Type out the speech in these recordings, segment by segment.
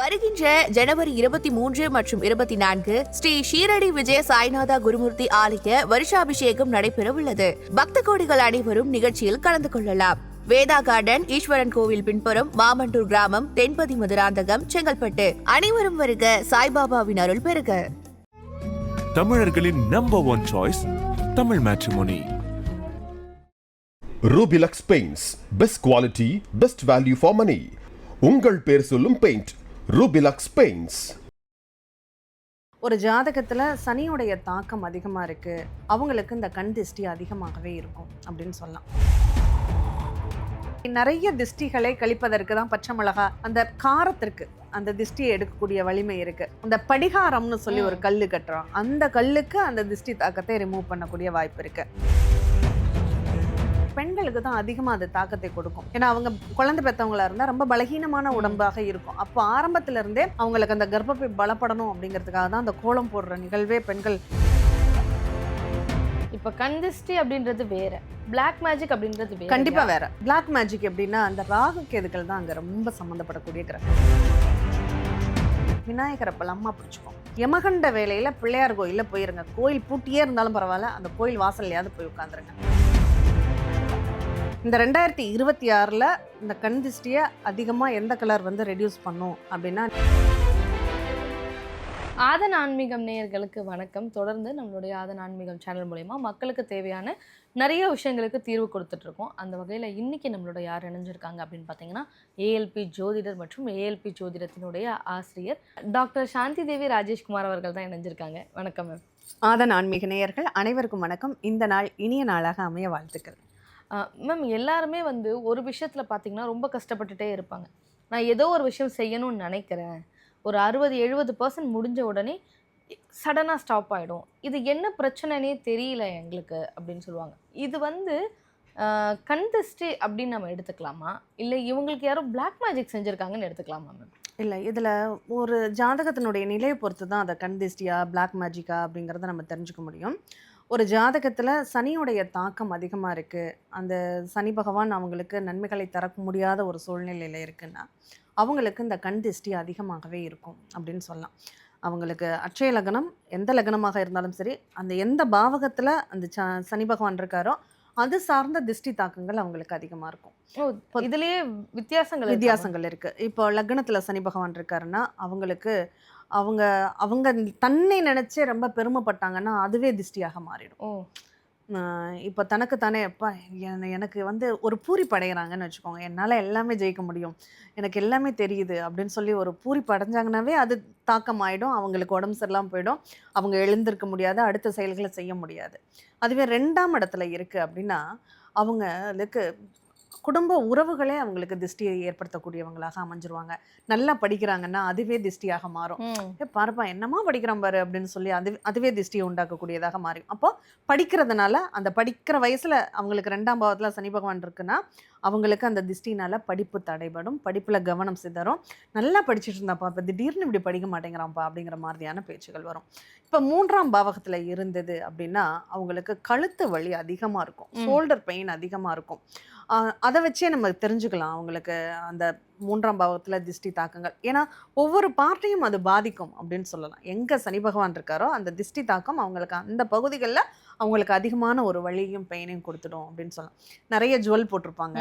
வருகின்ற ஜனவரி இருபத்தி மூன்று மற்றும் இருபத்தி நான்கு ஸ்ரீ ஷீரடி விஜய சாய்நாதா குருமூர்த்தி ஆலய வருஷாபிஷேகம் நடைபெறவுள்ளது. பக்த கோடிகள் அனைவரும் நிகழ்ச்சியில் கலந்து கொள்ளலாம். வேதா கார்டன் ஈஸ்வரன் கோவில் பின்புறம் மாமண்டூர் கிராமம் தென்பதி மதுராந்தகம் செங்கல்பட்டு. அனைவரும் வருக சாய்பாபாவின் அருள் பெறுக. தமிழர்களின் number one choice Tamil matrimony Rubylux paints best quality best value for money உங்கள் பேர் சொல்லும் பெயிண்ட் ரூபிலக்ஸ் பெயிண்ட்ஸ் ஒரு ஜாதகத்தில் சனியுடைய தாக்கம் அதிகமாக இருக்குது அவங்களுக்கு இந்த கண் திஷ்டி அதிகமாகவே இருக்கும் அப்படின்னு சொல்லலாம். நிறைய திஷ்டிகளை கழிப்பதற்கு தான் பச்சை மிளகா அந்த காரத்திற்கு அந்த திஷ்டியை எடுக்கக்கூடிய வலிமை இருக்கு. அந்த படிகாரம்னு சொல்லி ஒரு கல்லு கட்டுறோம். அந்த கல்லுக்கு அந்த திஷ்டி தாக்கத்தை ரிமூவ் பண்ணக்கூடிய வாய்ப்பு இருக்கு. பெண்களுக்கு தான் அதிகமாக அது தாக்கத்தை கொடுக்கும். ஏன்னா அவங்க குழந்தை பெற்றவங்களா இருந்தால் ரொம்ப பலகீனமான உடம்பாக இருக்கும். அப்போ ஆரம்பத்துல இருந்தே அவங்களுக்கு அந்த கர்ப்பப்பை பலப்படணும் அப்படிங்கிறதுக்காக தான் அந்த கோலம் போடுற நிகழ்வே பெண்கள். இப்போ கந்திஷ்டி அப்படின்றது வேற. பிளாக் மேஜிக் அப்படின்றது வேற. கண்டிப்பா வேற. பிளாக் மேஜிக் எப்படின்னா அந்த ராகு கேதுக்கள் தான் அங்க ரொம்ப சம்மந்தப்படக்கூடிய கிரகம். விநாயகரை பலமா பிடிச்சிக்கும். யமகண்ட வேலையில பிள்ளையார் கோயில்ல போயிருங்க. கோயில் பூட்டியே இருந்தாலும் பரவாயில்ல அந்த கோயில் வாசல்லையாவது போய் உட்காந்துருங்க. இந்த ரெண்டாயிரத்தி இருபத்தி ஆறில் இந்த கண் திஷ்டியை அதிகமாக எந்த கலர் வந்து ரெடியூஸ் பண்ணும் அப்படின்னா ஆதன் ஆன்மீகம் நேயர்களுக்கு வணக்கம். தொடர்ந்து நம்மளுடைய ஆதன் ஆன்மீகம் சேனல் மூலயமா மக்களுக்கு தேவையான நிறைய விஷயங்களுக்கு தீர்வு கொடுத்துட்டு இருக்கோம் அந்த வகையில் இன்னைக்கு நம்மளோட யார் இணைஞ்சிருக்காங்க அப்படின்னு பார்த்தீங்கன்னா ஏஎல்பி ஜோதிடர் மற்றும் ஏஎல்பி ஜோதிடத்தினுடைய ஆசிரியர் டாக்டர் சாந்தி தேவி ராஜேஷ்குமார் அவர்கள் தான் இணைஞ்சிருக்காங்க. வணக்கம் மேம் ஆதன் ஆன்மீக நேயர்கள் அனைவருக்கும் வணக்கம். இந்த நாள் இனிய நாளாக அமைய வாழ்த்துக்கள். மேம் எல்லாருமே வந்து ஒரு விஷயத்தில் பார்த்தீங்கன்னா ரொம்ப கஷ்டப்பட்டுட்டே இருப்பாங்க. நான் ஏதோ ஒரு விஷயம் செய்யணும்னு நினைக்கிறேன். ஒரு அறுபது எழுபது பர்சன்ட் முடிஞ்ச உடனே சடனாக ஸ்டாப் ஆகிடும் இது என்ன பிரச்சனைனே தெரியல எங்களுக்கு அப்படின்னு சொல்லுவாங்க. இது வந்து ஆஹ், கண் திருஷ்டி அப்படின்னு நம்ம எடுத்துக்கலாமா? இல்லை இவங்களுக்கு யாரோ பிளாக் மேஜிக் செஞ்சுருக்காங்கன்னு எடுத்துக்கலாமா மேம் இல்லை இதில் ஒரு ஜாதகத்தினுடைய நிலையை பொறுத்து தான் அதை கண் திஷ்டியா பிளாக் மேஜிக்கா அப்படிங்கிறத நம்ம தெரிஞ்சுக்க முடியும். ஒரு ஜாதகத்தில் சனியுடைய தாக்கம் அதிகமாக இருக்குது அந்த சனி பகவான் அவங்களுக்கு நன்மைகளை தர முடியாத ஒரு சூழ்நிலையில் இருக்குன்னா அவங்களுக்கு இந்த கண் திஷ்டி அதிகமாகவே இருக்கும் அப்படின்னு சொல்லலாம். அவங்களுக்கு அட்சய லக்னம் எந்த லக்னமாக இருந்தாலும் சரி அந்த எந்த பாவகத்தில் அந்த ச சனி பகவான் இருக்காரோ அது சார்ந்த திஷ்டி தாக்கங்கள் அவங்களுக்கு அதிகமாக இருக்கும். இதுலயே வித்தியாசங்கள்? வித்தியாசங்கள் இருக்கு. இப்போ லக்னத்துல சனி பகவான் இருக்காருன்னா அவங்களுக்கு அவங்க அவங்க தன்னை நினைச்சே ரொம்ப பெருமைப்பட்டாங்கன்னா அதுவே திஷ்டியாக மாறிடும். இப்போ தனக்கு தானே என- எனக்கு வந்து ஒரு பூரி படைகிறாங்கன்னு வச்சுக்கோங்க. என்னால் எல்லாமே ஜெயிக்க முடியும். எனக்கு எல்லாமே தெரியுது. அப்படின்னு சொல்லி ஒரு பூரி படைஞ்சாங்கனாவே அது தாக்கம் ஆயிடும் அவங்களுக்கு உடம்பு சரியில்லாமல் போயிடும். அவங்க எழுந்திருக்க முடியாது. அடுத்த செயல்களை செய்ய முடியாது. அதுவே ரெண்டாம் இடத்துல இருக்குது அப்படின்னா அவங்களுக்கு குடும்ப உறவுகளே அவங்களுக்கு திஷ்டியை ஏற்படுத்தக்கூடியவங்களாக அமைஞ்சிருவாங்க. நல்லா படிக்கிறாங்கன்னா அதுவே திஷ்டியாக மாறும். ஏ பாருப்பா என்னமா படிக்கிறான் பாரு அப்படின்னு சொல்லி அது அதுவே திஷ்டியை உண்டாக்கக்கூடியதாக மாறும் அப்போ படிக்கிறதுனால அந்த படிக்கிற வயசுல அவங்களுக்கு ரெண்டாம் பாவத்துல சனி பகவான் இருக்குன்னா அவங்களுக்கு அந்த திஷ்டினால படிப்பு தடைபடும் படிப்புல கவனம் சிதறும். நல்லா படிச்சுட்டு இருந்தாப்பா இப்போ திடீர்னு இப்படி படிக்க மாட்டேங்கிறான்ப்பா அப்படிங்கிற மாதிரியான பேச்சுகள் வரும். இப்போ மூன்றாம் பாவகத்துல இருந்தது அப்படின்னா அவங்களுக்கு கழுத்து வலி அதிகமா இருக்கும். ஷோல்டர் பெயின் அதிகமா இருக்கும். அதை வச்சே நம்ம தெரிஞ்சுக்கலாம் அவங்களுக்கு அந்த மூன்றாம் பாவத்துல திஷ்டி தாக்கங்கள். ஏன்னா ஒவ்வொரு பார்ட்டையும் அது பாதிக்கும் அப்படின்னு சொல்லலாம். எங்க சனி பகவான் இருக்காரோ அந்த திஷ்டி தாக்கம் அவங்களுக்கு அந்த பகுதிகளில் அவங்களுக்கு அதிகமான ஒரு வலியும் பெயினையும் கொடுத்துடும் அப்படின்னு சொல்லலாம். நிறைய ஜுவல் போட்டிருப்பாங்க.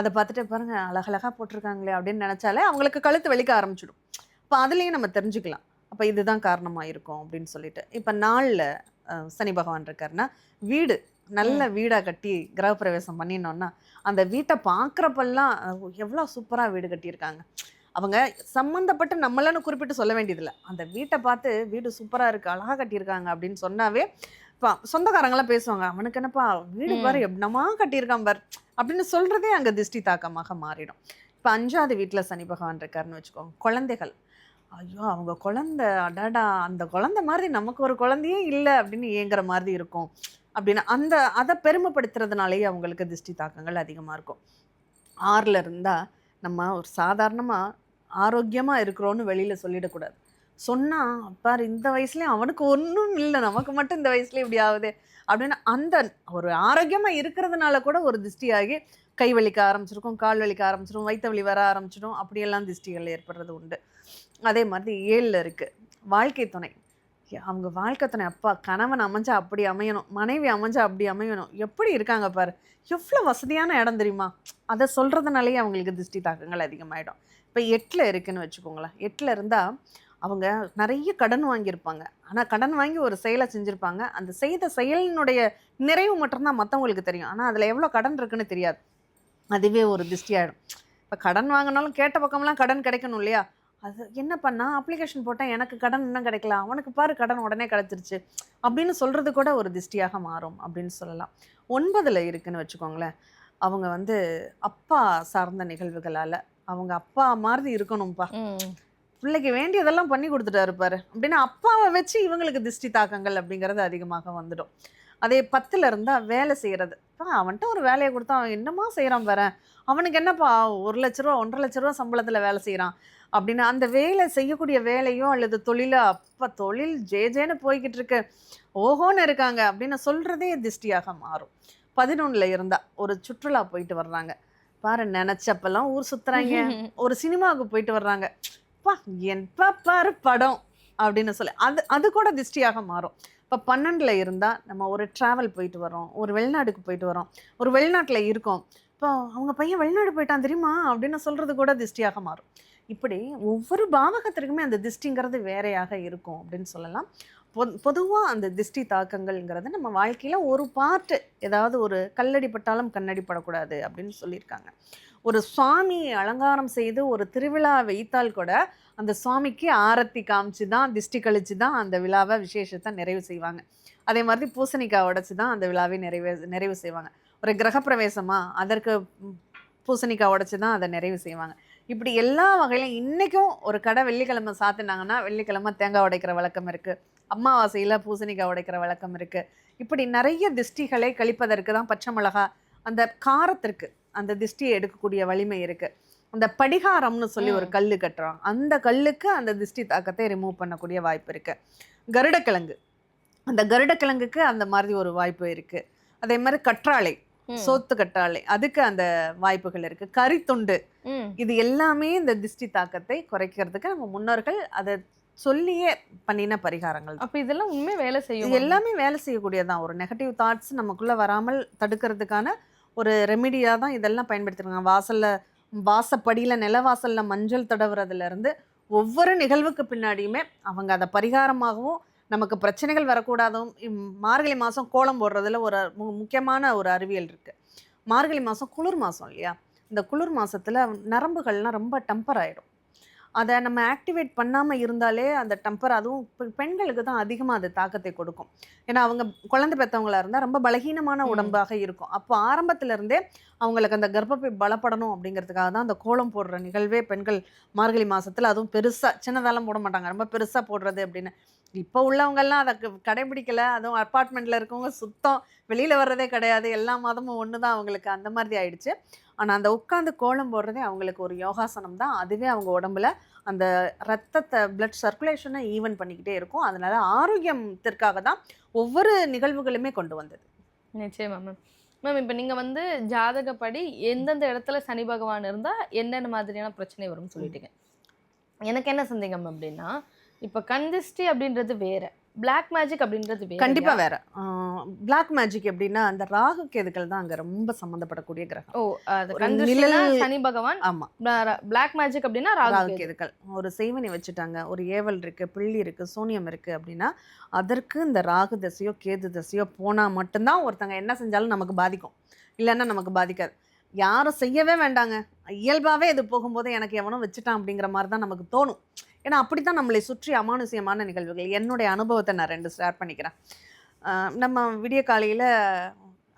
அதை பார்த்துட்டு பாருங்க அழகழகா போட்டிருக்காங்களே அப்படின்னு நினைச்சாலே அவங்களுக்கு கழுத்து வலிக்க ஆரம்பிச்சிடும். இப்போ அதுலேயும் நம்ம தெரிஞ்சுக்கலாம். அப்போ இதுதான் காரணமாக இருக்கும் அப்படின்னு சொல்லிட்டு. இப்போ நாளில் சனி பகவான் இருக்காருன்னா வீடு நல்ல வீடாக கட்டி கிரகப்பிரவேசம் பண்ணினோன்னா அந்த வீட்டை பார்க்குறப்பெல்லாம் எவ்வளோ சூப்பராக வீடு கட்டியிருக்காங்க. அவங்க சம்மந்தப்பட்டு நம்மளான்னு குறிப்பிட்டு சொல்ல வேண்டியதில்லை. அந்த வீட்டை பார்த்து வீடு சூப்பராக இருக்குது அழகாக கட்டியிருக்காங்க அப்படின்னு சொன்னாவே இப்போ சொந்தக்காரங்களாம் பேசுவாங்க. அவனுக்கு என்னப்பா வீடு பாரு எப்படினமா கட்டியிருக்கான் பார். அப்படின்னு சொல்கிறதே அங்கே திஷ்டி தாக்கமாக மாறிடும். இப்போ அஞ்சாவது வீட்டில் சனி பகவான் இருக்காருன்னு வச்சுக்கோங்க குழந்தைகள். ஐயோ அவங்க குழந்தை அடாடா அந்த குழந்தை மாதிரி நமக்கு ஒரு குழந்தையே இல்லை அப்படின்னு ஏங்குற மாதிரி இருக்கும். அப்படின்னு அந்த அதை பெருமைப்படுத்துறதுனாலேயே அவங்களுக்கு திஷ்டி தாக்கங்கள் அதிகமாக இருக்கும். ஆறில் இருந்தால் நம்ம ஒரு சாதாரணமாக ஆரோக்கியமாக இருக்கிறோன்னு வெளியில் சொல்லிடக்கூடாது. சொன்னால் பாரு இந்த வயசுலேயும் அவனுக்கு ஒன்றும் இல்லை. நமக்கு மட்டும் இந்த வயசுல இப்படி ஆகுது. அப்படின்னு அந்த ஒரு ஆரோக்கியமாக இருக்கிறதுனால கூட ஒரு திஷ்டியாகி கை வலிக்க ஆரம்பிச்சிருக்கும் கால் வலிக்க ஆரம்பிச்சிடும் வயிற்று வலி வர ஆரம்பிச்சிடும் அப்படியெல்லாம் திஷ்டிகள் ஏற்படுறது உண்டு. அதே மாதிரி ஏழில் இருக்குது வாழ்க்கை துணை. யா, அவங்க வாழ்க்கை துணை. அப்பா கணவன் அமைஞ்சா அப்படி அமையணும். மனைவி அமைஞ்சா அப்படி அமையணும். எப்படி இருக்காங்க பாரு. எவ்வளோ வசதியான இடம் தெரியுமா? அதை சொல்கிறதுனாலேயே அவங்களுக்கு திருஷ்டி தாக்கங்கள் அதிகமாகிடும் இப்போ எட்டில் இருக்குன்னு வச்சுக்கோங்களேன். எட்டில் இருந்தால் அவங்க நிறைய கடன் வாங்கியிருப்பாங்க. ஆனால் கடன் வாங்கி ஒரு செயலை செஞ்சுருப்பாங்க. அந்த செய்த செயலினுடைய நிறைவு மட்டும்தான் மற்றவங்களுக்கு தெரியும். ஆனால் அதில் எவ்வளோ கடன் இருக்குன்னு தெரியாது. அதுவே ஒரு திருஷ்டியாயிடும் இப்போ கடன் வாங்கினாலும் கேட்ட பக்கம்லாம் கடன் கிடைக்கணும் இல்லையா? அது என்ன பண்ணால் அப்ளிகேஷன் போட்டால் எனக்கு கடன் இன்னும் கிடைக்கல. அவனுக்கு பாரு கடன் உடனே கிடச்சிருச்சு. அப்படின்னு சொல்கிறது கூட ஒரு திஷ்டியாக மாறும் அப்படின்னு சொல்லலாம். ஒன்பதில் இருக்குன்னு வச்சுக்கோங்களேன். அவங்க வந்து அப்பா சார்ந்த நிகழ்வுகளால் அவங்க அப்பா மாதிரி இருக்கணும்ப்பா பிள்ளைக்கு வேண்டியதெல்லாம் பண்ணி கொடுத்துட்டாரு பாரு. அப்படின்னா அப்பாவை வச்சு இவங்களுக்கு திஷ்டி தாக்கங்கள் அப்படிங்கிறது அதிகமாக வந்துடும். அதே பத்தில் இருந்தால் வேலை செய்கிறது இப்போ அவன்கிட்ட ஒரு வேலையை கொடுத்தா அவன் என்னமா செய்கிறான் பாரு? அவனுக்கு என்னப்பா ஒரு லட்ச ரூபா ஒன்றரை லட்ச ரூபா சம்பளத்தில் வேலை செய்கிறான் அப்படின்னு அந்த வேலை செய்யக்கூடிய வேலையோ அல்லது தொழிலோ அப்பா தொழில் ஜே ஜேன்னு போய்கிட்டு இருக்கு. ஓஹோன்னு இருக்காங்க அப்படின்னு சொல்கிறதே திஷ்டியாக மாறும். பதினொன்றில் இருந்தால் ஒரு சுற்றுலா போயிட்டு வர்றாங்க. பாரு நினச்சப்பெல்லாம் ஊர் சுற்றுறாங்க ஒரு சினிமாவுக்கு போயிட்டு வர்றாங்க. அப்பா என்பா பாரு படம் அப்படின்னு சொல்லி. அது அது கூட திஷ்டியாக மாறும். இப்போ பன்னெண்டில் இருந்தால் நம்ம ஒரு ட்ராவல் போயிட்டு வரோம் ஒரு வெளிநாடுக்கு போயிட்டு வரோம் ஒரு வெளிநாட்டில் இருக்கோம். இப்போ அவங்க பையன் வெளிநாடு போயிட்டான் தெரியுமா? அப்படின்னு சொல்கிறது கூட திஷ்டியாக மாறும். இப்படி ஒவ்வொரு பாவகத்திற்குமே அந்த திஷ்டிங்கிறது வேறையாக இருக்கும் அப்படின்னு சொல்லலாம். பொ பொதுவாக அந்த திஷ்டி தாக்கங்கள்ங்கிறது நம்ம வாழ்க்கையில் ஒரு பார்ட்டு ஏதாவது ஒரு கல்லடி பட்டாலும் கண்ணடி படக்கூடாது அப்படின்னு சொல்லியிருக்காங்க. ஒரு சுவாமி அலங்காரம் செய்து ஒரு திருவிழா வைத்தால் கூட அந்த சுவாமிக்கு ஆரத்தி காமிச்சு தான் திஷ்டி கழிச்சு தான் அந்த விழாவை விசேஷத்தை நிறைவு செய்வாங்க. அதே மாதிரி பூசணிக்காய் உடச்சி தான் அந்த விழாவை நிறைவு நிறைவு செய்வாங்க. ஒரு கிரகப்பிரவேசமாக அதற்கு பூசணிக்காய் உடச்சி தான் அதை நிறைவு செய்வாங்க. இப்படி எல்லா வகையிலும் இன்றைக்கும் ஒரு கடை வெள்ளிக்கிழமை சாத்தினாங்கன்னா வெள்ளிக்கிழமை தேங்காய் உடைக்கிற வழக்கம் இருக்குது அமாவாசையில் பூசணிக்காய் உடைக்கிற வழக்கம் இருக்குது இப்படி நிறைய திஷ்டிகளை கழிப்பதற்கு தான் பச்சை மிளகா அந்த காரத்திற்கு அந்த திஷ்டியை எடுக்கக்கூடிய வலிமை இருக்குது அந்த படிகாரம்னு சொல்லி ஒரு. கல் கட்டுறோம். அந்த கல்லுக்கு அந்த திஷ்டி தாக்கத்தை ரிமூவ் பண்ணக்கூடிய வாய்ப்பு இருக்குது கருடக்கிழங்கு. அந்த கருடக்கிழங்குக்கு அந்த மாதிரி ஒரு வாய்ப்பு இருக்குது அதே மாதிரி கற்றாழை. சோத்து கற்றாழை அதுக்கு அந்த வாய்ப்புகள் இருக்குது கரித்துண்டு. இது எல்லாமே இந்த திஷ்டி தாக்கத்தை குறைக்கிறதுக்கு நம்ம முன்னோர்கள் அதை சொல்லியே பண்ணின பரிகாரங்கள். அப்ப இதெல்லாம் உண்மை வேலை செய்யும்? எல்லாமே வேலை செய்யக்கூடியதான் ஒரு நெகட்டிவ் தாட்ஸ் நமக்குள்ள வராமல் தடுக்கிறதுக்கான ஒரு ரெமிடியாக தான் இதெல்லாம் பயன்படுத்திருக்காங்க. வாசலில் வாசப்படியில் நிலவாசலில் மஞ்சள் தடவுறதுலேருந்து ஒவ்வொரு நிகழ்வுக்கு பின்னாடியுமே அவங்க அதை பரிகாரமாகவும் நமக்கு பிரச்சனைகள் வரக்கூடாதும் இம் மார்கழி மாதம் கோலம் போடுறதுல ஒரு மு முக்கியமான ஒரு அறிவியல் இருக்குது மார்கழி மாதம் குளிர் மாதம் இல்லையா? இந்த குளிர் மாதத்தில் நரம்புகள்லாம் ரொம்ப டெம்பர் ஆகிடும் அதை நம்ம ஆக்டிவேட் பண்ணாமல் இருந்தாலே அந்த டெம்பர் அதுவும் பெண்களுக்கு தான் அதிகமாக அது தாக்கத்தை கொடுக்கும் ஏன்னா அவங்க குழந்தை பெற்றவங்களா இருந்தால் ரொம்ப பலகீனமான. உடம்பாக இருக்கும் அப்போ ஆரம்பத்துல இருந்தே அவங்களுக்கு அந்த கர்ப்பப்பை பலப்படணும் அப்படிங்கிறதுக்காக தான் அந்த கோலம் போடுற நிகழ்வே பெண்கள் மார்கழி மாதத்தில் அதுவும் பெருசாக சின்னதாலாம் போட மாட்டாங்க. ரொம்ப பெருசாக போடுறது அப்படின்னு. இப்போ உள்ளவங்கெல்லாம் அதை கடைபிடிக்கலை. அதுவும் அப்பார்ட்மெண்ட்டில் இருக்கவங்க சுத்தம் வெளியில் வர்றதே கிடையாது. எல்லா மாதமும் ஒன்று தான் அவங்களுக்கு அந்த மாதிரி ஆயிடுச்சு. ஆனால் அந்த உட்காந்து கோலம் போடுறதே அவங்களுக்கு ஒரு யோகாசனம் தான். அதுவே அவங்க உடம்புல அந்த ரத்தத்தை பிளட் சர்க்குலேஷனை ஈவன் பண்ணிக்கிட்டே இருக்கும். அதனால ஆரோக்கியத்திற்காக தான் ஒவ்வொரு நிகழ்வுகளுமே கொண்டு வந்தது. நிச்சயமா மேம் மேம் இப்போ நீங்கள் வந்து ஜாதகப்படி எந்தெந்த இடத்துல சனி பகவான் இருந்தால் என்னென்ன மாதிரியான பிரச்சனை வரும்னு சொல்லிட்டீங்க. எனக்கு என்ன சந்தேகம் அப்படின்னா இப்போ கந்திஷ்டி அப்படின்றது வேறு. பிளாக் மேஜிக் அப்படின்றது வேற கண்டிப்பா வேற. பிளாக் மேஜிக் எப்படின்னா அந்த ராகு கேதுக்கள் தான் அங்க ரொம்ப சம்மந்தப்படக்கூடிய கிரகம். ஓ அது சனி பகவான் ஆமா. பிளாக் மேஜிக் அப்படின்னா ராகு ராகு கேது. கேதுக்கள். ஒரு செய்வனை வச்சுட்டாங்க ஒரு ஏவல் இருக்கு பிள்ளி இருக்கு சூனியம் இருக்கு அப்படின்னா அதற்கு இந்த ராகு தசையோ கேது தசையோ போனா மட்டும்தான் ஒருத்தங்க என்ன செஞ்சாலும் நமக்கு பாதிக்கும். இல்லைன்னா நமக்கு பாதிக்காது. யாரும் செய்யவே வேண்டாங்க. இயல்பாகவே இது போகும்போது எனக்கு எவனும் வச்சுட்டான் அப்படிங்கிற மாதிரி தான் நமக்கு தோணும். ஏன்னா அப்படி தான் நம்மளை சுற்றி அமானுஷ்யமான நிகழ்வுகள். என்னுடைய அனுபவத்தை நான் ரெண்டு ஷேர் பண்ணிக்கிறேன். நம்ம விடிய காலையில்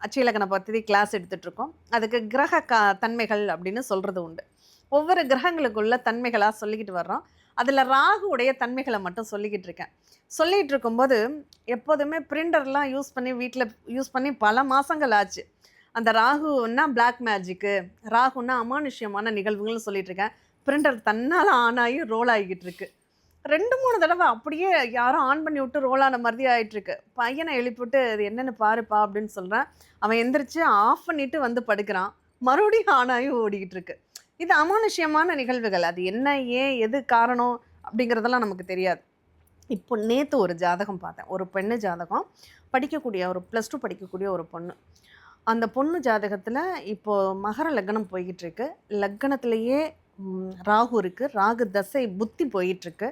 அச்சயலக்கண பற்றி கிளாஸ் எடுத்துகிட்ருக்கோம் அதுக்கு கிரக கா தன்மைகள் அப்படின்னு சொல்கிறது உண்டு. ஒவ்வொரு கிரகங்களுக்குள்ள தன்மைகளாக சொல்லிக்கிட்டு வர்றோம். அதில் ராகுடைய தன்மைகளை மட்டும் சொல்லிக்கிட்டு இருக்கேன் சொல்லிகிட்டு இருக்கும்போது எப்போதுமே பிரிண்டர்லாம் யூஸ் பண்ணி வீட்டில் யூஸ் பண்ணி பல மாதங்கள் ஆச்சு. அந்த ராகுன்னா பிளாக் மேஜிக்கு ராகுன்னா அமானுஷ்யமான நிகழ்வுகள்னு சொல்லிட்டு இருக்கேன் பிரிண்டர் தன்னால் ஆன் ஆகி ரோல் ஆகிக்கிட்டு இருக்கு. ரெண்டு மூணு தடவை அப்படியே யாரும் ஆன் பண்ணி விட்டு ரோல் ஆன மாதிரி ஆகிட்டுருக்கு பையனை எழுப்பிவிட்டு இது என்னென்னு பாருப்பா அப்படின்னு சொல்கிறேன் அவன் எந்திரிச்சு ஆஃப் பண்ணிட்டு வந்து படுக்கிறான். மறுபடியும் ஆன் ஆகி ஓடிக்கிட்டு இருக்கு. இது அமானுஷ்யமான நிகழ்வுகள். அது என்ன ஏன் எது காரணம் அப்படிங்கிறதெல்லாம் நமக்கு தெரியாது. இப்போ நேற்று ஒரு ஜாதகம் பார்த்தேன். ஒரு பெண்ணு ஜாதகம். படிக்கக்கூடிய ஒரு ப்ளஸ் டூ படிக்கக்கூடிய ஒரு பொண்ணு. அந்த பொண்ணு ஜாதகத்தில் இப்போது மகர லக்னம் போய்கிட்டுருக்கு லக்னத்திலேயே ராகு இருக்குது ராகு தசை புத்தி போயிட்டுருக்கு.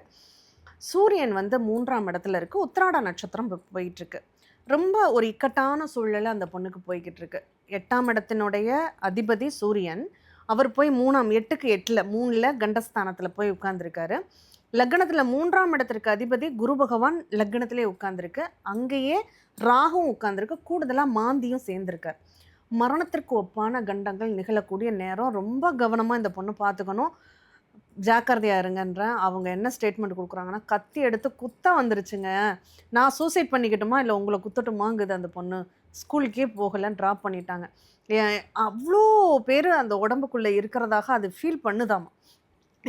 சூரியன் வந்து மூன்றாம் இடத்துல இருக்குது உத்திராட நட்சத்திரம் இப்போ போயிட்டுருக்கு. ரொம்ப ஒரு இக்கட்டான சூழ்நிலை அந்த பொண்ணுக்கு போய்கிட்டு இருக்கு எட்டாம் இடத்தினுடைய அதிபதி சூரியன் அவர் போய் மூணாம் எட்டுக்கு எட்டில் மூணில் கண்டஸ்தானத்தில் போய் உட்கார்ந்துருக்காரு. லக்னத்தில் மூன்றாம் இடத்திற்கு அதிபதி குரு பகவான் லக்னத்திலே உட்கார்ந்துருக்கு. அங்கேயே ராகும் உட்கார்ந்துருக்கு. கூடுதலாக மாந்தியும் சேர்ந்துருக்கார். மரணத்திற்கு ஒப்பான கண்டங்கள் நிகழக்கூடிய நேரம். ரொம்ப கவனமாக இந்த பொண்ணு பார்த்துக்கணும். ஜாக்கிரதையா இருங்கன்றேன் அவங்க என்ன ஸ்டேட்மெண்ட் கொடுக்குறாங்கன்னா கத்தி எடுத்து குத்த வந்துருச்சுங்க. நான் சூசைட் பண்ணிக்கட்டுமா? இல்லை உங்களை குத்தட்டுமாங்குது அந்த பொண்ணு. ஸ்கூலுக்கே போகலைன்னு ட்ராப் பண்ணிட்டாங்க. ஏ- அவ்வளோ பேர் அந்த உடம்புக்குள்ளே இருக்கிறதாக அது ஃபீல் பண்ணுதாமா?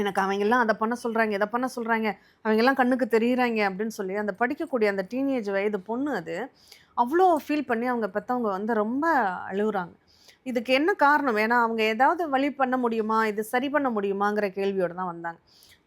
எனக்கு அவங்கெல்லாம் அதை பண்ண சொல்கிறாங்க இதை பண்ண சொல்கிறாங்க அவங்கெல்லாம் கண்ணுக்கு தெரியுறாங்க அப்படின்னு சொல்லி அந்த படிக்கக்கூடிய அந்த டீனேஜ் வயது பொண்ணு அது அவ்வளோ ஃபீல் பண்ணி அவங்க பெற்றவங்க வந்து ரொம்ப அழுகுறாங்க. இதுக்கு என்ன காரணம்? ஏன்னா அவங்க ஏதாவது வழி பண்ண முடியுமா? இது சரி பண்ண முடியுமாங்கிற கேள்வியோடு தான் வந்தாங்க.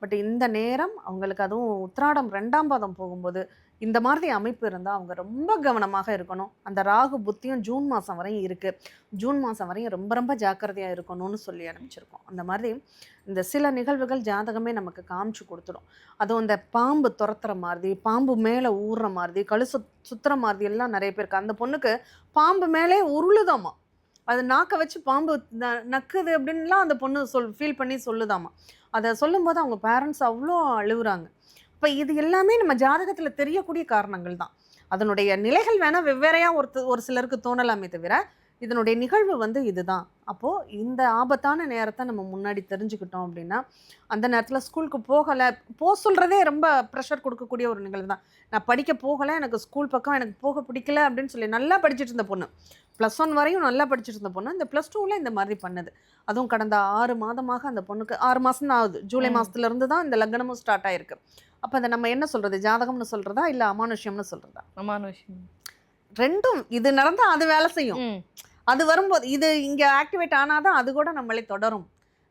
பட் இந்த நேரம் அவங்களுக்கு அதுவும் உத்திராடம் ரெண்டாம் பாதம் போகும்போது இந்த மாதிரி அமைப்பு இருந்தால் அவங்க ரொம்ப கவனமாக இருக்கணும். அந்த ராகு புத்தியும் ஜூன் மாதம் வரையும் இருக்குது ஜூன் மாதம் வரையும் ரொம்ப ரொம்ப ஜாக்கிரதையாக இருக்கணும்னு சொல்லி ஆரம்பிச்சிருக்கோம் அந்த மாதிரி இந்த சில நிகழ்வுகள் ஜாதகமே நமக்கு காமிச்சு கொடுத்துடும். அதுவும் இந்த பாம்பு துரத்துற மாதிரி பாம்பு மேலே ஊறுற மாதிரி கழு சுத் சுத்துற மாதிரி எல்லாம் நிறைய பேருக்கு. அந்த பொண்ணுக்கு பாம்பு மேலே உருளுதாமா? அது நாக்க வச்சு பாம்பு ந- நக்குது அப்படின்லாம் அந்த பொண்ணு சொல் ஃபீல் பண்ணி சொல்லுதாமா? அதை சொல்லும்போது அவங்க பேரண்ட்ஸ் அவ்வளோ அழுகுறாங்க. இப்போ இது எல்லாமே நம்ம ஜாதகத்தில் தெரியக்கூடிய காரணங்கள் தான். அதனுடைய நிலைகள் வேணால் வெவ்வேறையாக ஒருத்த ஒரு சிலருக்கு தோணலாமே தவிர இதனுடைய நிகழ்வு வந்து இதுதான். அப்போது இந்த ஆபத்தான நேரத்தை நம்ம முன்னாடி தெரிஞ்சுக்கிட்டோம் அப்படின்னா அந்த நேரத்தில் ஸ்கூலுக்கு போகலை போக சொல்கிறதே ரொம்ப ப்ரெஷர் கொடுக்கக்கூடிய ஒரு நிகழ்வு தான். நான் படிக்க போகலை எனக்கு ஸ்கூல் பக்கம் எனக்கு போக பிடிக்கல அப்படின்னு சொல்லி நல்லா படிச்சுட்டு இருந்த பொண்ணு ப்ளஸ் ஒன் வரையும் நல்லா படிச்சுட்டு இருந்த பொண்ணு இந்த ப்ளஸ் டூவில் இந்த மாதிரி பண்ணுது. அதுவும் கடந்த ஆறு மாதமாக அந்த பொண்ணுக்கு ஆறு மாதம் தான் ஆகுது. ஜூலை ம். மாதத்துல இருந்து தான் இந்த லக்னமும் ஸ்டார்ட் ஆயிருக்கு. அப்போ அதை நம்ம என்ன சொல்கிறது ஜாதகம்னு சொல்கிறதா இல்லை அமானுஷ்யம்னு சொல்கிறதா அமான விஷயம் ரெண்டும் இது நடந்தால் அது வேலை செய்யும். அது வரும்போது இது இங்கே ஆக்டிவேட் ஆனாதான் அது கூட நம்மளை தொடரும்.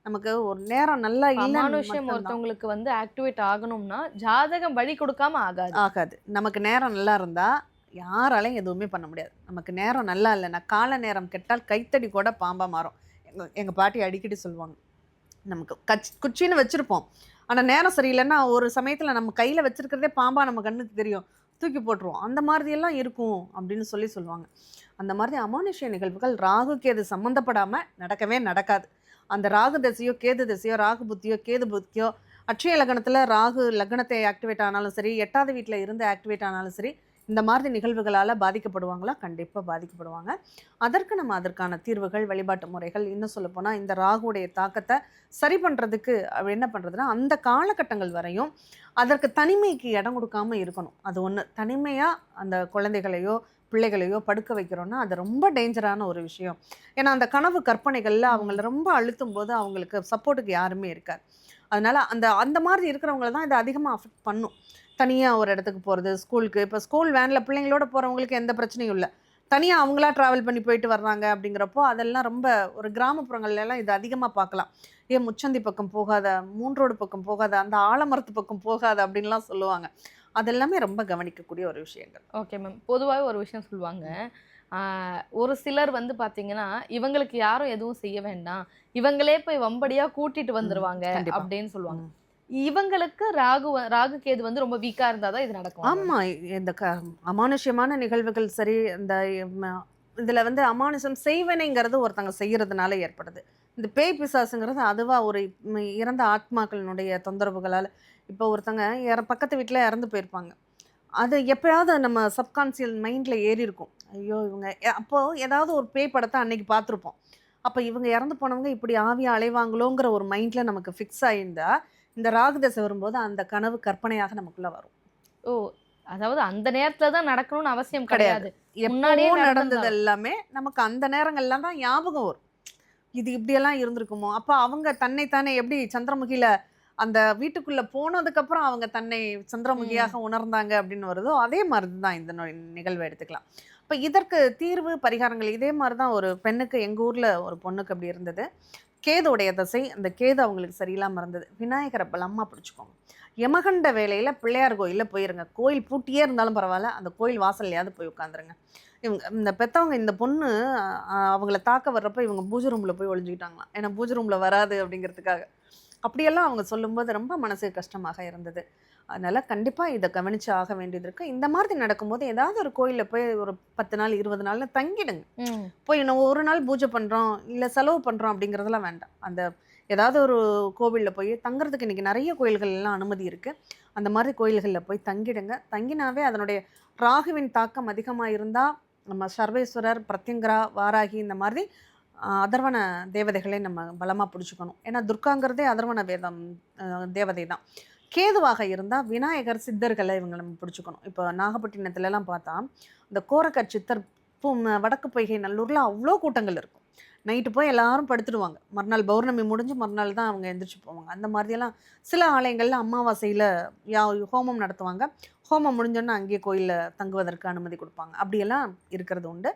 நமக்கு ஒரு நேரம் நல்லா அமானுஷ்யம். ஒருத்தவங்களுக்கு வந்து ஆக்டிவேட் ஆகணும்னா ஜாதகம் வழி கொடுக்காம ஆகாது. ஆகாது. நமக்கு நேரம் நல்லா இருந்தால் யாராலையும் எதுவுமே பண்ண முடியாது. நமக்கு நேரம் நல்லா இல்லைன்னா கால நேரம் கெட்டால் கைத்தடி கூட பாம்பாக மாறும். எங்கள் எங்கள் பாட்டி அடிக்கடி சொல்லுவாங்க. நமக்கு கச் குச்சின்னு வச்சுருப்போம். ஆனால் நேரம் சரியில்லைன்னா ஒரு சமயத்தில் நம்ம கையில் வச்சுருக்கிறதே பாம்பா நம்ம கண்ணுக்கு தெரியும். தூக்கி போட்டுருவோம். அந்த மாதிரியெல்லாம் இருக்கும் அப்படின்னு சொல்லி சொல்லுவாங்க. அந்த மாதிரி அமானுஷ்ய நிகழ்வுகள் ராகு கேது சம்மந்தப்படாமல் நடக்கவே நடக்காது. அந்த ராகு தசையோ கேது தசையோ ராகு புத்தியோ கேது புத்தியோ அட்சய லக்னத்தில் ராகு லக்னத்தை ஆக்டிவேட் ஆனாலும் சரி எட்டாவது வீட்டில் இருந்து ஆக்டிவேட் ஆனாலும் சரி இந்த மாதிரி நிகழ்வுகளால் பாதிக்கப்படுவாங்களா? கண்டிப்பாக பாதிக்கப்படுவாங்க. அதற்கு நம்ம அதற்கான தீர்வுகள் வழிபாட்டு முறைகள் இன்னும் சொல்லப்போனால் இந்த ராகுடைய தாக்கத்தை சரி பண்ணுறதுக்கு என்ன பண்ணுறதுன்னா அந்த காலகட்டங்கள் வரையும் அதற்கு தனிமைக்கு இடம் கொடுக்காம இருக்கணும். அது ஒன்று தனிமையாக அந்த குழந்தைகளையோ பிள்ளைகளையோ படுக்க வைக்கிறோன்னா அது ரொம்ப டேஞ்சரான ஒரு விஷயம். ஏன்னா அந்த கனவு கற்பனைகளில் அவங்கள ரொம்ப அழுத்தும் போது அவங்களுக்கு சப்போர்ட்டுக்கு யாருமே இருக்காது. அதனால அந்த அந்த மாதிரி இருக்கிறவங்கள தான் இது அதிகமாக அஃபெக்ட் பண்ணும். தனியாக ஒரு இடத்துக்கு போகிறது ஸ்கூலுக்கு இப்போ ஸ்கூல் வேனில் பிள்ளைங்களோட போகிறவங்களுக்கு எந்த பிரச்சனையும் இல்லை. தனியாக அவங்களா ட்ராவல் பண்ணி போயிட்டு வர்றாங்க அப்படிங்கிறப்போ அதெல்லாம் ரொம்ப ஒரு கிராமப்புறங்கள்ல எல்லாம் இது அதிகமாக பார்க்கலாம். ஏன் முச்சந்தி பக்கம் போகாத மூன்றோடு பக்கம் போகாத அந்த ஆலமரத்து பக்கம் போகாத அப்படின்லாம் சொல்லுவாங்க. அதெல்லாமே ரொம்ப கவனிக்கக்கூடிய ஒரு விஷயங்கள். ஓகே மேம் பொதுவாகவே ஒரு விஷயம் சொல்லுவாங்க. ஒரு சிலர் வந்து பாத்தீங்கன்னா இவங்களுக்கு யாரும் எதுவும் செய்ய வேண்டாம். இவங்களே போய் வம்படியா கூட்டிட்டு வந்துருவாங்க. அப்படின்னு சொல்லுவாங்க. இவங்களுக்கு ராகு ராகு கேது வந்து ரொம்ப வீக்கா இருந்தாதான் இது நடக்கும். ஆமா இந்த க அமானுஷ்யமான நிகழ்வுகள் சரி இந்த இதுல வந்து அமானுஷம் செய்வனைங்கிறது ஒருத்தங்க செய்யறதுனால ஏற்படுது. இந்த பேய் பிசாசுங்கிறது அதுவா ஒரு இறந்த ஆத்மாக்களினுடைய தொந்தரவுகளால் இப்போ ஒருத்தங்க பக்கத்து வீட்டில் இறந்து போயிருப்பாங்க. அது எப்பயாவது நம்ம சப்கான்சியல் மைண்டில் ஏறி இருக்கும் ஐயோ இவங்க எ- அப்போ ஏதாவது ஒரு பேய் படத்தை அன்னைக்கு பார்த்துருப்போம். அப்போ இவங்க இறந்து போனவங்க இப்படி ஆவியா அலைவாங்களோங்கிற ஒரு மைண்டில் நமக்கு ஃபிக்ஸ் ஆகியிருந்தா இந்த ராகுதசை வரும்போது அந்த கனவு கற்பனையாக நமக்குள்ள வரும். ஓ அதாவது அந்த நேரத்துல தான் நடக்கணும்னு அவசியம் கிடையாது. முன்னாடியே நடந்தது. எல்லாமே நமக்கு அந்த நேரங்கள்லாம் தான் ஞாபகம் வரும். இது இப்படியெல்லாம் இருந்திருக்குமோ? அப்போ அவங்க தன்னைத்தானே எப்படி சந்திரமுகியில அந்த வீட்டுக்குள்ள போனதுக்கு அப்புறம் அவங்க தன்னை சந்திரமுகியாக உணர்ந்தாங்க அப்படின்னு வருதோ அதே மாதிரி தான் இந்த நிகழ்வை எடுத்துக்கலாம். இப்போ இதற்கு தீர்வு பரிகாரங்கள் இதே மாதிரி தான் ஒரு பெண்ணுக்கு எங்கள் ஊரில் ஒரு பொண்ணுக்கு அப்படி இருந்தது. கேதுடைய தசை அந்த கேது அவங்களுக்கு சரியில்லாமல் இருந்தது. விநாயகரை பலமாக பிடிச்சிக்கோங்க. யமகண்ட வேலையில் பிள்ளையார் கோயிலில் போயிருங்க. கோயில் பூட்டியே இருந்தாலும் பரவாயில்ல அந்த கோயில் வாசல்லையாவது போய் உட்காந்துருங்க. இவங்க இந்த பெத்தவங்க இந்த பொண்ணு அவங்கள தாக்க வர்றப்ப இவங்க பூஜை ரூமில் போய் ஒளிஞ்சுக்கிட்டாங்களாம். ஏன்னா பூஜை ரூமில் வராது அப்படிங்கிறதுக்காக. அப்படியெல்லாம் அவங்க சொல்லும்போது ரொம்ப மனசு கஷ்டமாக இருந்தது. அதனால் கண்டிப்பாக இதை கவனித்து ஆக வேண்டியது இருக்குது இந்த மாதிரி நடக்கும்போது ஏதாவது ஒரு கோயிலில் போய் ஒரு பத்து நாள் இருபது நாள்ல தங்கிடுங்க. போய் இன்னும் ஒரு நாள் பூஜை பண்ணுறோம் இல்லை செலவு பண்ணுறோம் அப்படிங்கிறதெல்லாம் வேண்டாம். அந்த ஏதாவது ஒரு கோவிலில் போய் தங்குறதுக்கு இன்றைக்கி நிறைய கோயில்கள் எல்லாம் அனுமதி இருக்குது அந்த மாதிரி கோயில்களில் போய் தங்கிடுங்க. தங்கினாவே அதனுடைய ராகுவின் தாக்கம் அதிகமாக இருந்தால் நம்ம சர்வேஸ்வரர் பிரத்யங்கரா வாராகி இந்த மாதிரி அதர்வன தேவதைகளை நம்ம பலமாக பிடிச்சிக்கணும். ஏன்னா துர்காங்கிறதே அதர்வன வேதம் தேவதை தான். கேதுவாக இருந்தால் விநாயகர் சித்தர்களை இவங்க நம்ம பிடிச்சிக்கணும். இப்போ நாகப்பட்டினத்துலலாம் பார்த்தா இந்த கோரக்கர் சித்தர் பூ வடக்கு பொய்கை நல்லூரில் அவ்வளோ கூட்டங்கள் இருக்கும். நைட்டு போய் எல்லாரும் படுத்துடுவாங்க. மறுநாள் பௌர்ணமி முடிஞ்சு மறுநாள் தான் அவங்க எந்திரிச்சு போவாங்க. அந்த மாதிரியெல்லாம் சில ஆலயங்களில் அமாவாசையில் யா ஹோமம் நடத்துவாங்க. ஹோமம் முடிஞ்சோன்னா அங்கேயே கோயிலில் தங்குவதற்கு அனுமதி கொடுப்பாங்க. அப்படியெல்லாம் இருக்கிறது உண்டு.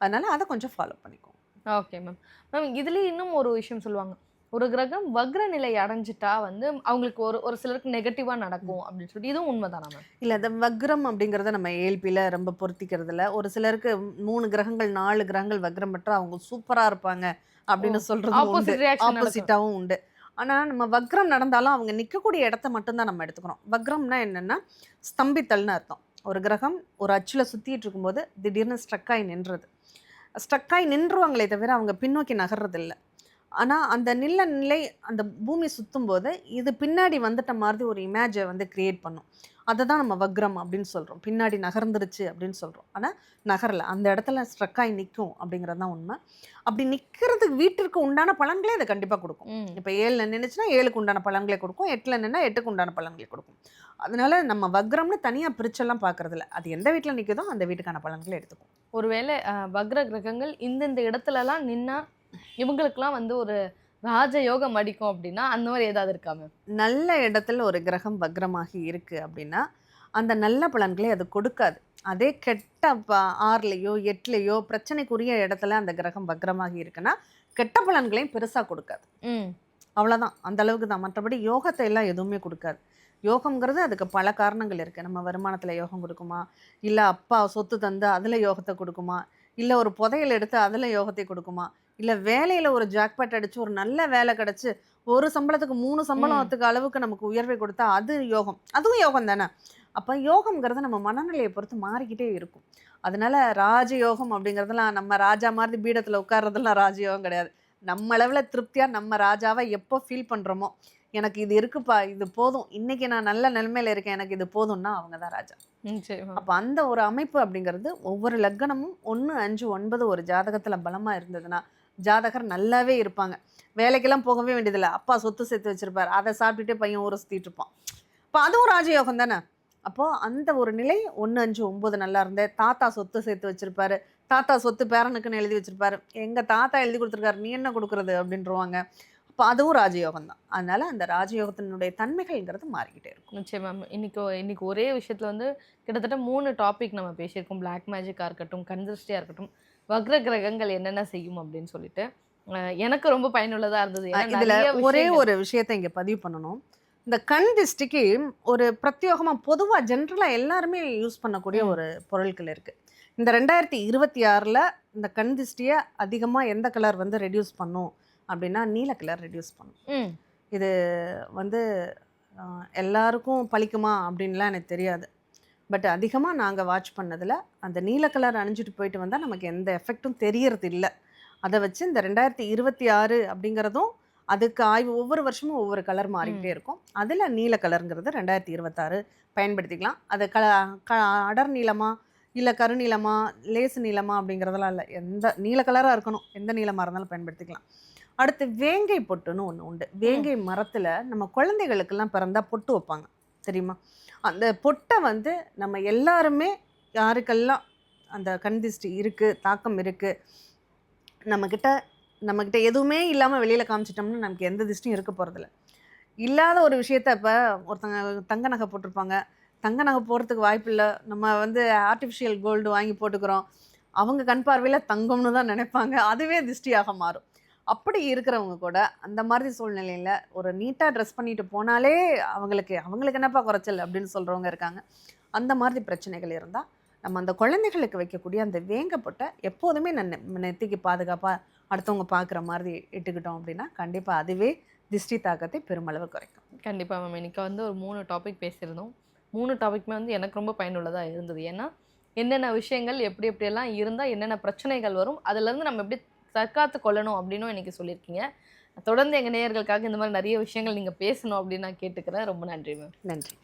அதனால் அதை கொஞ்சம் ஃபாலோ பண்ணிக்கோங்க. ஓகே மேம் மேம் இதுலேயே இன்னும் ஒரு விஷயம் சொல்லுவாங்க. ஒரு கிரகம் வக்ர நிலை அடைஞ்சிட்டா வந்து அவங்களுக்கு ஒரு ஒரு சிலருக்கு நெகட்டிவாக நடக்கும் அப்படின்னு சொல்லிட்டு இதுவும் உண்மைதானா மேம் இல்லை இந்த வக்ரம் அப்படிங்கிறத நம்ம ஏழ்பியில் ரொம்ப பொருத்திக்கிறது இல்ல ஒரு சிலருக்கு மூணு கிரகங்கள் நாலு கிரகங்கள் வக்ரம் பெற்றா அவங்க சூப்பராக இருப்பாங்க அப்படின்னு சொல்கிறது ஆப்போசிட்டாகவும் உண்டு. ஆனால் நம்ம வக்ரம் நடந்தாலும் அவங்க நிற்கக்கூடிய இடத்த மட்டும்தான் நம்ம எடுத்துக்கணும் வக்ரம்னா என்னென்னா ஸ்தம்பித்தல்னு அர்த்தம். ஒரு கிரகம் ஒரு அச்சில் சுற்றிட்டு இருக்கும்போது திடீர்னு ஸ்ட்ரக்காகி நின்றுறது ஸ்ட்ரக்காகி நின்றுவாங்களே தவிர அவங்க பின்னோக்கி நகர்றதில்லை. ஆனால் அந்த நில நிலை அந்த பூமி சுற்றும் போது இது பின்னாடி வந்துட்ட மாதிரி ஒரு இமேஜை வந்து கிரியேட் பண்ணும். அதை தான் நம்ம வக்ரம் அப்படின்னு சொல்கிறோம் பின்னாடி நகர்ந்துருச்சு அப்படின்னு சொல்கிறோம் ஆனால் நகரல. அந்த இடத்துல ஸ்ட்ரக்காகி நிற்கும் அப்படிங்கிறது தான் உண்மை. அப்படி நிற்கிறதுக்கு வீட்டிற்கு உண்டான பலன்களே அதை கண்டிப்பாக கொடுக்கும். இப்போ ஏழில் நின்றுச்சுன்னா ஏழுக்கு உண்டான பலன்களை கொடுக்கும். எட்டில் நின்னா எட்டுக்கு உண்டான பலன்களை கொடுக்கும். அதனால நம்ம வக்ரம்னு தனியாக பிரிச்செல்லாம் பார்க்கறதில்ல அது எந்த வீட்டில் நிற்குதோ அந்த வீட்டுக்கான பலன்களை எடுத்துக்கும். ஒருவேளை வக்ர கிரகங்கள் இந்தந்த இடத்துலலாம் நின்னா இவங்களுக்குலாம் வந்து ஒரு ராஜயோகம் அடிக்கும் அப்படின்னா அந்த மாதிரி ஏதாவது இருக்கா மேம் நல்ல இடத்துல ஒரு கிரகம் வக்ரமாகி இருக்குது அப்படின்னா அந்த நல்ல பலன்களை அது கொடுக்காது. அதே கெட்ட ஆறுலேயோ எட்டுலேயோ பிரச்சனைக்குரிய இடத்துல அந்த கிரகம் வக்ரமாகி இருக்குன்னா கெட்ட பலன்களையும் பெருசாக கொடுக்காது. ம். அவ்வளோதான் அந்த அளவுக்கு தான். மற்றபடி யோகத்தை எல்லாம் எதுவுமே கொடுக்காது. யோகம்ங்கிறது அதுக்கு பல காரணங்கள் இருக்குது நம்ம வருமானத்தில் யோகம் கொடுக்குமா? இல்லை அப்பா சொத்து தந்து அதில் யோகத்தை கொடுக்குமா? இல்லை ஒரு புதையல் எடுத்து அதில் யோகத்தை கொடுக்குமா? இல்லை வேலையில் ஒரு ஜாக்பாட் அடித்து ஒரு நல்ல வேலை கிடச்சி ஒரு சம்பளத்துக்கு மூணு சம்பளத்துக்கு அளவுக்கு நமக்கு உயர்வை கொடுத்தா அது யோகம். அதுவும் யோகம் தானே? அப்போ யோகம்ங்கிறது நம்ம மனநிலையை பொறுத்து மாறிக்கிட்டே இருக்கும். அதனால ராஜயோகம் அப்படிங்கிறதெல்லாம் நம்ம ராஜா மாதிரி பீடத்தில் உட்கார்றதெல்லாம் ராஜயோகம் கிடையாது. நம்ம அளவில் திருப்தியாக நம்ம ராஜாவை எப்போ ஃபீல் பண்ணுறோமோ எனக்கு இது இருக்குப்பா இது போதும். இன்னைக்கு நான் நல்ல நிலைமையில இருக்கேன் எனக்கு இது போதும்னா அவங்க தான் ராஜா. அப்போ அந்த ஒரு அமைப்பு அப்படிங்கிறது ஒவ்வொரு லக்கணமும் ஒன்று அஞ்சு ஒன்பது ஒரு ஜாதகத்தில் பலமாக இருந்ததுன்னா ஜாதகர் நல்லாவே இருப்பாங்க. வேலைக்கெல்லாம் போகவே வேண்டியதில்லை. அப்பா சொத்து சேர்த்து வச்சுருப்பார். அதை சாப்பிட்டுட்டே பையன் ஊரை சுற்றிட்டு இருப்பான். அப்போ அதுவும் ராஜயோகம் தானே? அப்போது அந்த ஒரு நிலை ஒன்று அஞ்சு ஒம்பது நல்லா இருந்தேன் தாத்தா சொத்து சேர்த்து வச்சிருப்பாரு. தாத்தா சொத்து பேரனுக்குன்னு எழுதி வச்சுருப்பாரு. எங்கள் தாத்தா எழுதி கொடுத்துருக்காரு. நீ என்ன கொடுக்குறது? அப்படின்றவாங்க அப்போ அதுவும் ராஜயோகம் தான். அதனால அந்த ராஜயோகத்தினுடைய தன்மைகள்ங்கிறது மாறிக்கிட்டே இருக்கும். நிச்சயமா மேம் இன்னைக்கு இன்னைக்கு ஒரே விஷயத்தில் வந்து கிட்டத்தட்ட மூணு டாபிக் நம்ம பேசியிருக்கோம். பிளாக் மேஜிக்காக இருக்கட்டும் கன்சிஸ்டியாக இருக்கட்டும். வக்ர கிரகங்கள் என்னென்ன செய்யும் அப்படின்னு சொல்லிட்டு எனக்கு ரொம்ப பயனுள்ளதா இருந்தது. இதுல ஒரே ஒரு விஷயத்தை இங்க பதிவு பண்ணணும். இந்த கண் திஷ்டிக்கு ஒரு பிரத்யேகமா பொதுவா ஜென்ரலா எல்லாருமே யூஸ் பண்ணக்கூடிய. ஒரு பொருட்கள் இருக்கு. இந்த ரெண்டாயிரத்தி இருபத்தி ஆறுல இந்த கண் திஷ்டியை அதிகமா எந்த கலர் வந்து ரெடியூஸ் பண்ணும் அப்படின்னா நீல கலர் ரெடியூஸ் பண்ணும். இது வந்து எல்லாருக்கும் பழிக்குமா அப்படின்லாம் எனக்கு தெரியாது. பட் அதிகமாக நாங்கள் வாட்ச் பண்ணதில் அந்த நீல கலர் அணிஞ்சிட்டு போயிட்டு வந்தால் நமக்கு எந்த எஃபெக்ட்டும் தெரியறது இல்லை அதை வச்சு இந்த ரெண்டாயிரத்தி இருபத்தி ஆறு அப்படிங்கிறதும் அதுக்கு ஆய்வு ஒவ்வொரு வருஷமும் ஒவ்வொரு கலர் மாறிக்கிட்டே இருக்கும். அதில் நீல கலருங்கிறது ரெண்டாயிரத்தி இருபத்தாறு பயன்படுத்திக்கலாம். அது க க அடர் நீளமா இல்லை கருநீளமா லேசு நீளமா அப்படிங்கிறதெல்லாம் இல்லை. எந்த நீல கலராக இருக்கணும் எந்த நீளமாக இருந்தாலும் பயன்படுத்திக்கலாம். அடுத்து வேங்கை பொட்டுன்னு ஒன்று உண்டு. வேங்கை மரத்தில் நம்ம குழந்தைகளுக்கெல்லாம் பிறந்தா பொட்டு வைப்பாங்க. தெரியுமா? அந்த பொட்டை வந்து நம்ம எல்லாருமே யாருக்கெல்லாம் அந்த கண் திஷ்டி இருக்குது தாக்கம் இருக்குது நம்மக்கிட்ட நம்மக்கிட்ட எதுவுமே இல்லாமல் வெளியில் காமிச்சிட்டோம்னா நமக்கு எந்த திஷ்டியும் இருக்க போகிறதில்ல இல்லாத ஒரு விஷயத்த இப்போ ஒருத்தங்க தங்க நகை போட்டிருப்பாங்க. தங்க நகை போடுறதுக்கு வாய்ப்பு இல்லை. நம்ம வந்து ஆர்டிஃபிஷியல் கோல்டு வாங்கி போட்டுக்கிறோம். அவங்க கண் பார்வையில் தங்கம்னு தான் நினைப்பாங்க. அதுவே திஷ்டியாக மாறும். அப்படி இருக்கிறவங்க கூட அந்த மாதிரி சூழ்நிலையில் ஒரு நீட்டாக ட்ரெஸ் பண்ணிட்டு போனாலே அவங்களுக்கு அவங்களுக்கு என்னப்பா குறைச்சல் அப்படின்னு சொல்கிறவங்க இருக்காங்க. அந்த மாதிரி பிரச்சனைகள் இருந்தால் நம்ம அந்த குழந்தைகளுக்கு வைக்கக்கூடிய அந்த வேங்கப்பட்ட எப்போதுமே நான் நெ- நெத்திக்கு பாதுகாப்பாக அடுத்தவங்க பார்க்குற மாதிரி இட்டுக்கிட்டோம் அப்படின்னா கண்டிப்பாக அதுவே திஷ்டி தாக்கத்தை பெருமளவு குறைக்கும். கண்டிப்பாக மேம் இன்னைக்கு வந்து ஒரு மூணு டாபிக் பேசியிருந்தோம். மூணு டாபிக்மே வந்து எனக்கு ரொம்ப பயனுள்ளதாக இருந்தது. ஏன்னா என்னென்ன விஷயங்கள் எப்படி எப்படியெல்லாம் இருந்தால் என்னென்ன பிரச்சனைகள் வரும் அதுலேருந்து நம்ம எப்படி தற்காத்து கொள்ளணும் அப்படின்னும் இன்னைக்கு சொல்லியிருக்கீங்க. தொடர்ந்து எங்கள் நேயர்களுக்காக இந்த மாதிரி நிறைய விஷயங்கள் நீங்கள் பேசணும் அப்படின்னு நான் கேட்டுக்கிறேன். ரொம்ப நன்றி மேம். நன்றி.